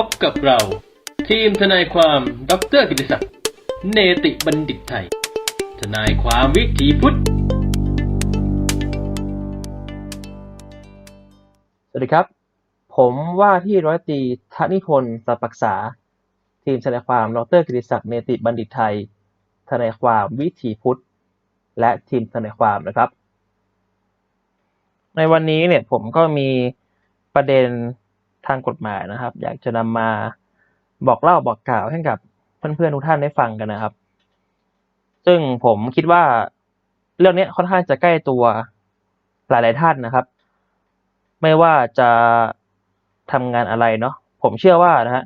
พบกับเรา ทีมทนายความดรกิติศักดิ์เนติบัณฑิตไทย ทนายความวิถีพุทธ สวัสดีครับ ผมว่าที่ร้อยตีธนิพนธ์สัปักษา ทีมทนายความดรกิติศักดิ์เนติบัณฑิตไทย ทนายความวิถีพุทธ และทีมทนายความนะครับ ในวันนี้เนี่ยผมก็มีประเด็น ทางกฎหมายนะครับ อยากจะนำมาบอกเล่าบอกกล่าวให้กับเพื่อนๆทุกท่านได้ฟังกันนะครับ ซึ่งผมคิดว่าเรื่องนี้ค่อนข้างจะใกล้ตัวหลายๆท่านนะครับ ไม่ว่าจะทำงานอะไรเนาะผมเชื่อว่านะฮะ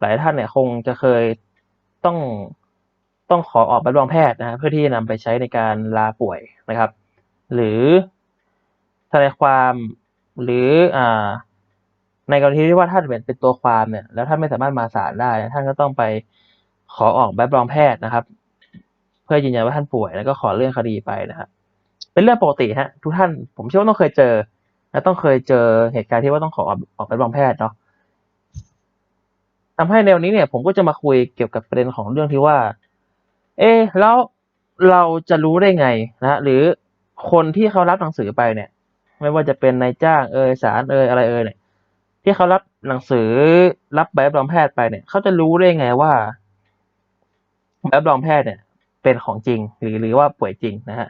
หลายท่านเนี่ยคงจะเคยต้องต้องขอออกใบรับรองแพทย์นะฮะเพื่อที่จะนำไปใช้ในการลาป่วยนะครับ หรือทนายความหรืออ่า ในกรณีที่ว่าท่านเป็นเป็นตัวความเนี่ยแล้วท่านไม่สามารถมาศาลได้ท่านก็ต้องไปขอออกใบรับรองแพทย์นะครับ เพื่อยืนยันว่าท่านป่วยแล้วก็ขอเลื่อนคดีไปนะครับเป็นเรื่องปกติฮะทุกท่านผมเชื่อว่าต้องเคยเจอ และต้องเคยเจอเหตุการณ์ที่ว่าต้องขอออกใบรับรองแพทย์เนาะทำให้ในวันนี้เนี่ย ผมก็จะมาคุยเกี่ยวกับประเด็นของเรื่องที่ว่า เอ๊แล้วเราจะรู้ได้ไงนะฮะหรือคนที่เขารับหนังสือไปเนี่ย ไม่ว่าจะเป็นนายจ้างเอยสารเอยอะไรเอยเนี่ย ที่เขารับหนังสือรับใบรับรองแพทย์ไปเนี่ยเขาจะรู้ได้ไงว่าใบรับรองแพทย์เนี่ย เป็นของจริง หรือหรือว่าป่วยจริงนะฮะ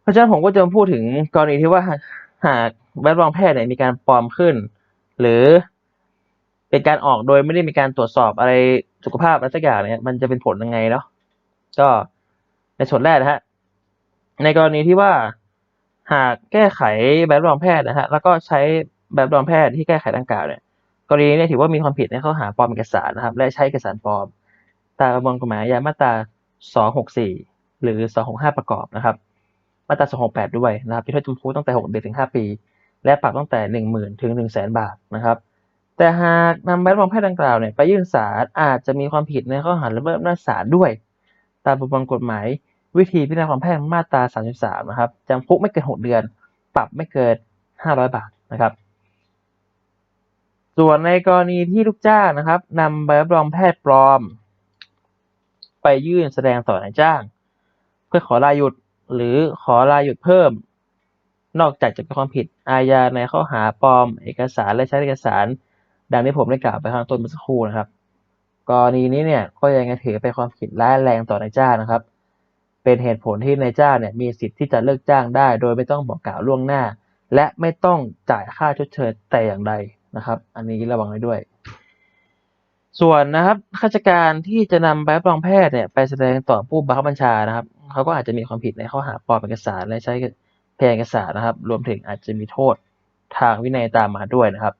เพราะฉะนั้นผมก็จะมาพูดถึงกรณีที่ว่าหากหากใบรับรองแพทย์เนี่ยมีการปลอมขึ้น หรือเป็นการออกโดยไม่ได้มีการตรวจสอบอะไรสุขภาพอะไรสักอย่างเนี่ยมันจะเป็นผลยังไงเนาะก็ในส่วนแรกนะฮะในกรณีที่ว่าหากแก้ไขใบรับรองแพทย์นะฮะแล้วก็ใช้ ใบบรองแพทย์ที่แก้ไขดังกล่าวเนี่ยกรณีนี้ถือว่ามีความผิดในข้อหาปลอมเอกสารนะครับ และใช้เอกสารปลอม ตามประมวลกฎหมายอาญามาตรา 264 หรือ 265 ประกอบนะครับ มาตรา 268 ด้วยนะครับมีโทษจำคุกตั้งแต่ 6 เดือนถึง 5 ปี และปรับตั้งแต่ 10,000 ถึง 100,000 บาทนะครับแต่หากนำใบรับรองแพทย์ดังกล่าวเนี่ยไปยื่นศาลอาจจะมีความผิดในข้อหาละเมิดอำนาจศาลด้วย ตามประมวลกฎหมายวิธีพิจารณาความแพ่งมาตรา 33 นะครับจำคุกไม่เกิน 6 เดือน ปรับไม่เกิน 500 บาทนะครับ ส่วนในกรณีที่ลูกจ้างนะครับนำใบรับรองแพทย์ปลอม ไปยื่นแสดงต่อนายจ้าง เพื่อขอลาหยุดหรือขอลาหยุดเพิ่ม นอกจากจะเป็นความผิดอาญาในข้อหาปลอม เอกสารและใช้เอกสาร ดังที่ผมได้กล่าวไปข้างต้นเมื่อสักครู่นะครับกรณีนี้เนี่ยก็ยังถือเป็นความผิดร้ายแรงต่อนายจ้างนะครับ เป็นเหตุผลที่นายจ้างเนี่ยมีสิทธิ์ที่จะเลิกจ้างได้ โดยไม่ต้องบอกกล่าวล่วงหน้า และไม่ต้องจ่ายค่าชดเชยแต่อย่างใด นะครับ อันนี้ระวังไว้ด้วย ส่วนนะครับข้าราชการที่จะนำใบรับรองแพทย์เนี่ยไปแสดงต่อผู้บังคับบัญชานะครับเขาก็อาจจะมีความผิดในข้อหาปลอมเอกสารและใช้แพร่เอกสารนะครับ รวมถึงอาจจะมีโทษทางวินัยตามมาด้วยนะครับ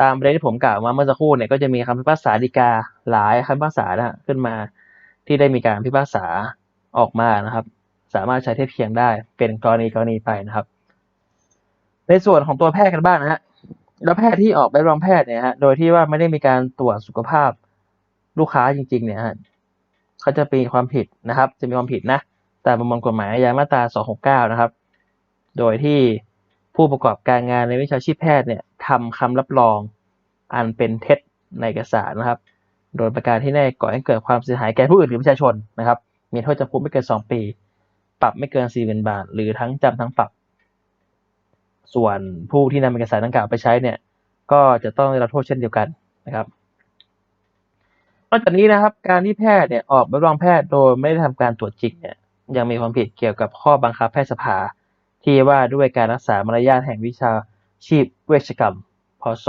ตามประเด็นที่ผมกล่าวมาเมื่อสักครู่เนี่ยก็จะมีคำพิพากษาฎีกาหลายคำพิพากษานะขึ้นมาที่ได้มีการพิพากษาออกมานะครับ สามารถใช้เทียบเคียงได้เป็นกรณีกรณีไปนะครับ ในส่วนของตัวแพทย์กันบ้างนะฮะแล้วแพทย์ที่ออกใบรับรองแพทย์เนี่ยฮะโดยที่ว่าไม่ได้มีการตรวจสุขภาพลูกค้าจริง ๆ เนี่ยฮะเขาจะมีความผิดนะครับ จะมีความผิดนะตามประมวลกฎหมายอาญามาตรา 269 นะครับ โดยที่ผู้ประกอบการงานในวิชาชีพแพทย์เนี่ยทำคำรับรองอันเป็นเท็จในเอกสารนะครับ โดยประการที่แน่ก่อให้เกิดความเสียหายแก่ผู้อื่นหรือประชาชนนะครับ มีโทษจำคุกไม่เกิน 2 ปี ปรับไม่เกิน40,000 บาท หรือทั้งจำทั้งปรับ ส่วนผู้ที่นำเอกสารดังกล่าวไปใช้เนี่ย ก็จะต้องได้รับโทษเช่นเดียวกันนะครับนอกจากนี้นะครับ การที่แพทย์เนี่ยออกใบรับรองแพทย์โดยไม่ได้ทำการตรวจจริงเนี่ยยังมีความผิดเกี่ยวกับข้อบังคับแพทยสภา ที่ว่าด้วยการรักษามารยาทแห่งวิชาชีพเวชกรรม พศ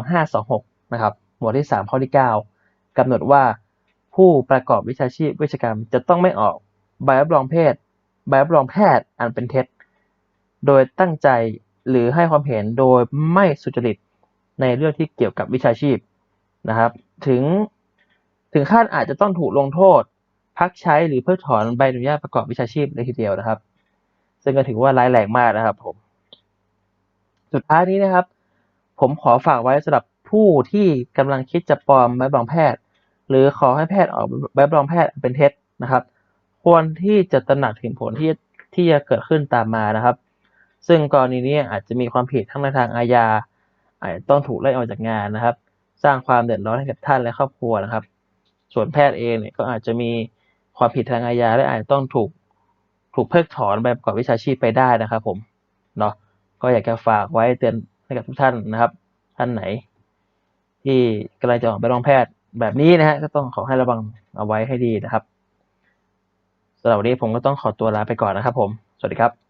2526 นะครับ หมวดที่ 3 ข้อที่ 9กำหนดว่าผู้ประกอบวิชาชีพเวชกรรม จะต้องไม่ออกใบรับรองแพทย์ใบรับรองแพทย์อันเป็นเท็จ โดยตั้งใจหรือให้ความเห็นโดยไม่สุจริตในเรื่องที่เกี่ยวกับวิชาชีพนะครับ ถึงถึงขั้นอาจจะต้องถูกลงโทษ พักใช้หรือเพิกถอนใบอนุญาตประกอบวิชาชีพเลยทีเดียวนะครับ ซึ่งก็ถือว่าร้ายแรงมากนะครับผม สุดท้ายนี้นะครับ ผมขอฝากไว้สำหรับผู้ที่กำลังคิดจะปลอมใบรับรองแพทย์ หรือขอให้แพทย์ออกใบรับรองแพทย์เป็นเท็จนะครับ ควรที่จะตระหนักถึงผลที่ที่จะเกิดขึ้นตามมานะครับ ซึ่งกรณีนี้อาจจะมีความผิดทั้งในทางอาญาอาจจะต้องถูกไล่ออกจากงานนะครับ สร้างความเดือดร้อนให้กับท่านและครอบครัวนะครับ ส่วนแพทย์เองเนี่ยก็อาจจะมีความผิดทางอาญาและอาจจะต้องถูกถูกเพิกถอนใบประกอบวิชาชีพไปได้นะครับ ผมเนาะก็อยากจะฝากไว้เตือนให้กับทุกท่านนะครับ ท่านไหน ที่กำลังจะออกไปโรงแพทย์แบบนี้นะฮะก็ต้องขอให้ระวังเอาไว้ให้ดีนะครับสำหรับวันนี้ผมก็ต้องขอตัวลาไปก่อนนะครับ ผม สวัสดีครับ